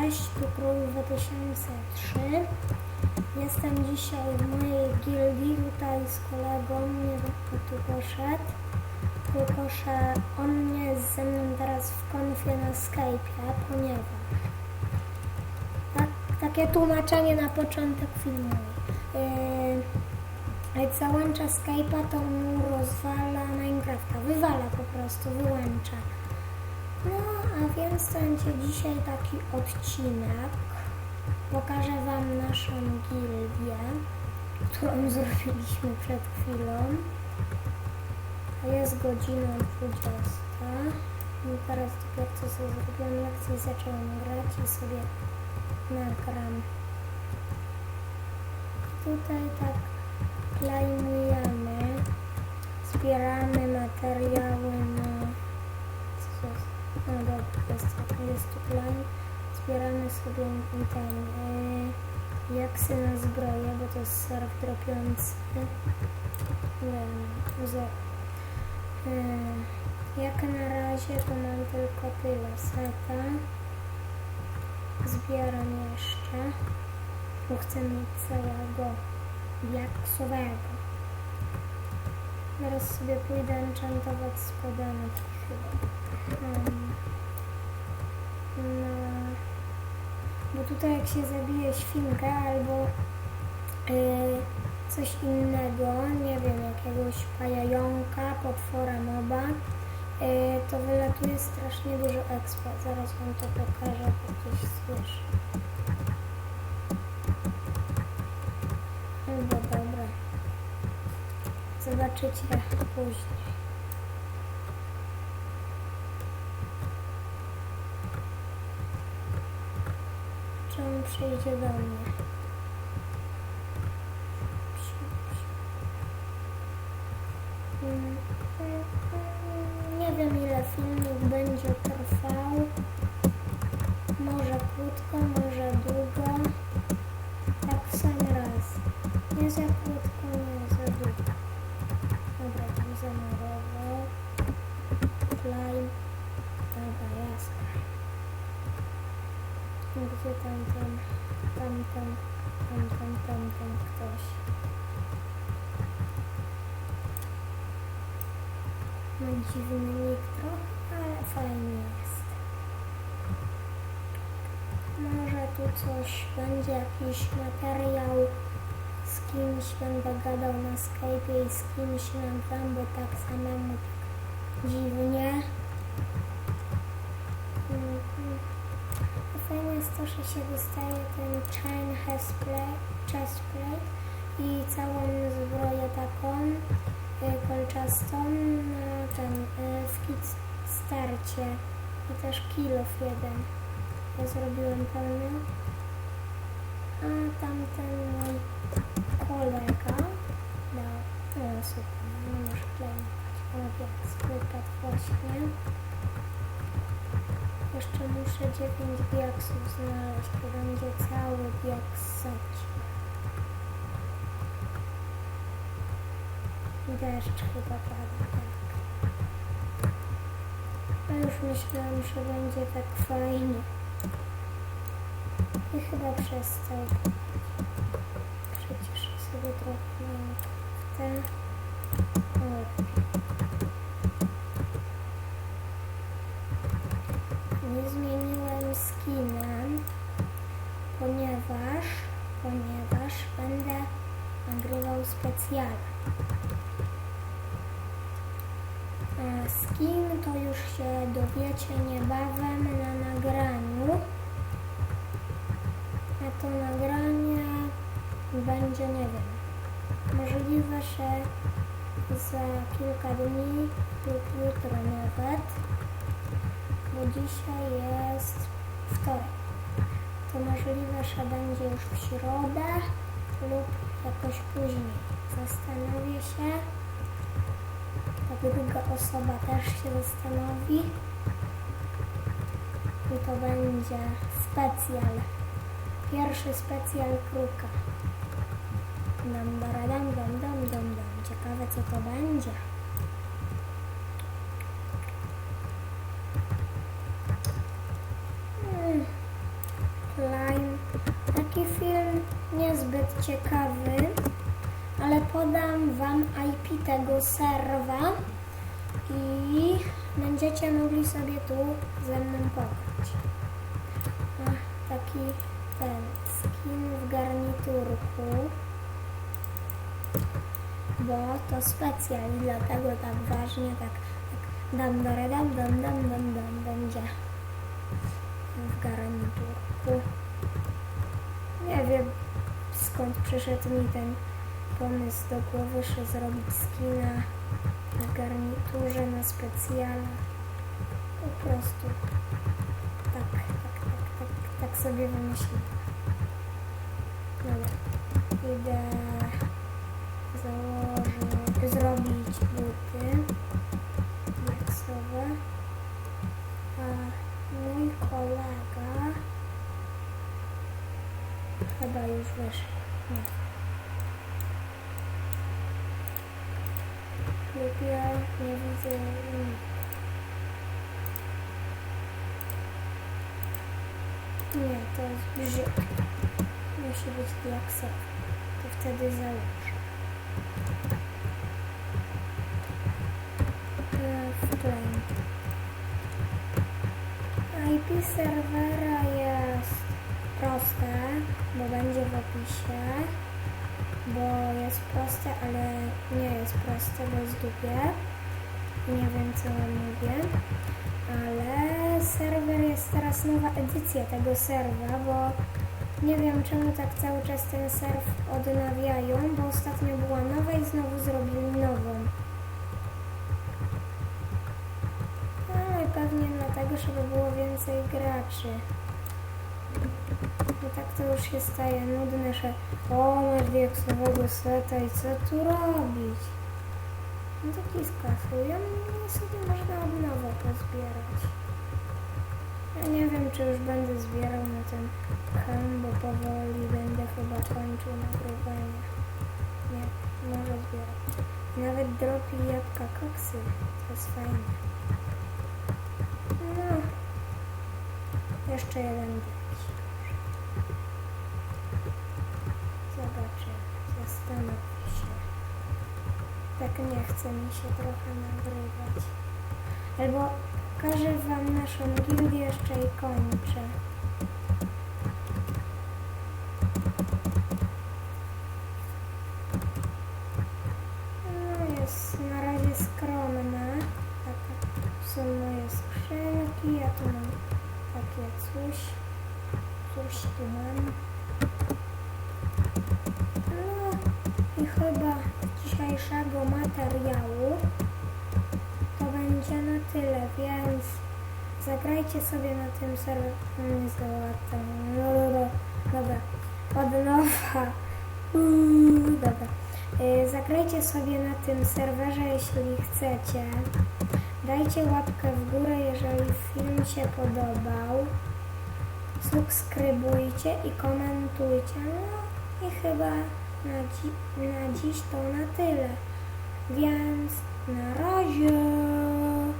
Cześć, Król 2003. Jestem dzisiaj w mojej gildii tutaj z kolegą, nie wiem kto tu poszedł. Tylko, on nie jest ze mną teraz w konfie na Skype'ie, ponieważ tak, takie tłumaczenie na początek filmu. Yy, jak załącza Skype'a, to mu rozwala Minecrafta. Wywala po prostu, wyłącza. No, a więc będzie dzisiaj taki odcinek. Pokażę Wam naszą gildię, którą zrobiliśmy przed chwilą. Jest godzina 20. I teraz dopiero co sobie zrobiłam lekcję i zaczęłam grać i sobie nagram. Tutaj tak klejmujemy, zbieramy materiały na... Co to jest? No dobra, jest, tu plan. Zbieramy sobie ten yy, jaksy na zbroję, bo to jest surf dropiący. Nie wiem. Yy, jak na razie to mam tylko tyle seta. Zbieram jeszcze, bo chcę mieć całego jaksowego. Teraz sobie pójdę enchantować spodanek chyba. Um, no, bo tutaj jak się zabije świnkę albo y, coś innego, nie wiem, jakiegoś pajająka, potwora moba, y, to wylatuje strasznie dużo expa. Zaraz wam to pokażę, bo gdzieś słyszę. No dobra. Zobaczycie później. Czy on przyjdzie do mnie? Mm, mm, mm, Nie wiem ile filmik będzie trwał. Może krótko, może długo. Tak w sam raz. Nie za krótko, nie za długo. Dobra, tam zamurował. Climb. Dobra, jasne. Gdzie tam ten, tam ten, tam ten, tam ten ktoś. Ma dziwny nick trochę, ale fajnie jest. Może tu coś będzie, jakiś materiał, z kimś będę gadał na Skype'ie i z kimś nagram, bo tak samemu tak dziwnie. Mhm. A Fajne jest to, że się dostaje ten chain chest plate i całą zbroję taką y, kolczastą na ten y, w kit starcie i też kilof jeden. Ja zrobiłem pełny. A tamten mój kolega dał, no super, nie masz klejmować, o jak właśnie. Jeszcze muszę 9 diaksów znaleźć, to będzie cały diaks set. Deszcz chyba pada, tak. A już myślałam, że będzie tak fajnie. I chyba przestał. Przecież sobie trochę w te... O, nie zmieniłem skina, ponieważ, ponieważ będę nagrywał specjalnie. A skin to już się dowiecie niebawem na nagraniu. A to nagranie będzie, nie wiem, możliwe, że za kilka dni lub jutro nawet bo dzisiaj jest wtorek. To możliwe, że będzie już w środę lub jakoś później. Zastanowię się. Ta druga osoba też się zastanowi. I to będzie specjal. Pierwszy specjal kruka. Dam, dam, dam, dam, dam, dam. Ciekawe co to będzie. Wam IP tego serwa i będziecie mogli sobie tu ze mną pograć. Taki ten skin w garniturku, bo to specjal i dlatego tak ważnie, tak, tak dam, dam, dam, dam, dam, dam, dam będzie w garniturku. Nie wiem skąd przyszedł mi ten pomysł do głowy, że zrobić skina na garniturze, na specjala. Po prostu tak, tak, tak, tak, tak sobie wymyśliłem. Dobra, idę założyć, zrobić buty leksowe. A mój kolega chyba już wyszedł. Lubię, nie widzę. Nie, to jest brzydkie. Musi być diaksowy. To wtedy założę. E, Wklejmy. IP serwera jest proste, bo będzie w opisie, bo jest proste, ale nie jest proste, bo długie. Nie wiem co mówię, ale serwer jest teraz nowa edycja tego serwa, bo nie wiem czemu tak cały czas ten serw odnawiają, bo ostatnio była nowa i znowu zrobili nową. Ale pewnie dlatego, żeby było więcej graczy. Bo tak to już się staje nudne, że o, masz diaksowego seta i co tu robić? No taki skasują i sobie można od nowa pozbierać. Ja nie wiem, czy już będę zbierał na ten hem, bo powoli będę chyba kończył nagrywanie. Nie, może zbierać. Nawet dropi jabłka koksy. To jest fajne. No. Jeszcze jeden dzień. Tak nie chce mi się trochę nagrywać. Albo pokażę wam naszą gildię jeszcze i kończę. No jest na razie skromna. Taka są moje skrzynki. Ja tu mam takie coś. Coś tu mam. No i chyba dzisiejszego materiału to będzie na tyle, więc zagrajcie sobie na tym serwerze. Zdołała tam. No, dobra, dobra. Od nowa. Uuu, dobra. Y, Zagrajcie sobie na tym serwerze, jeśli chcecie. Dajcie łapkę w górę, jeżeli film się podobał. Subskrybujcie i komentujcie. No i chyba na, dzi- na dziś to na tyle. Więc na razie.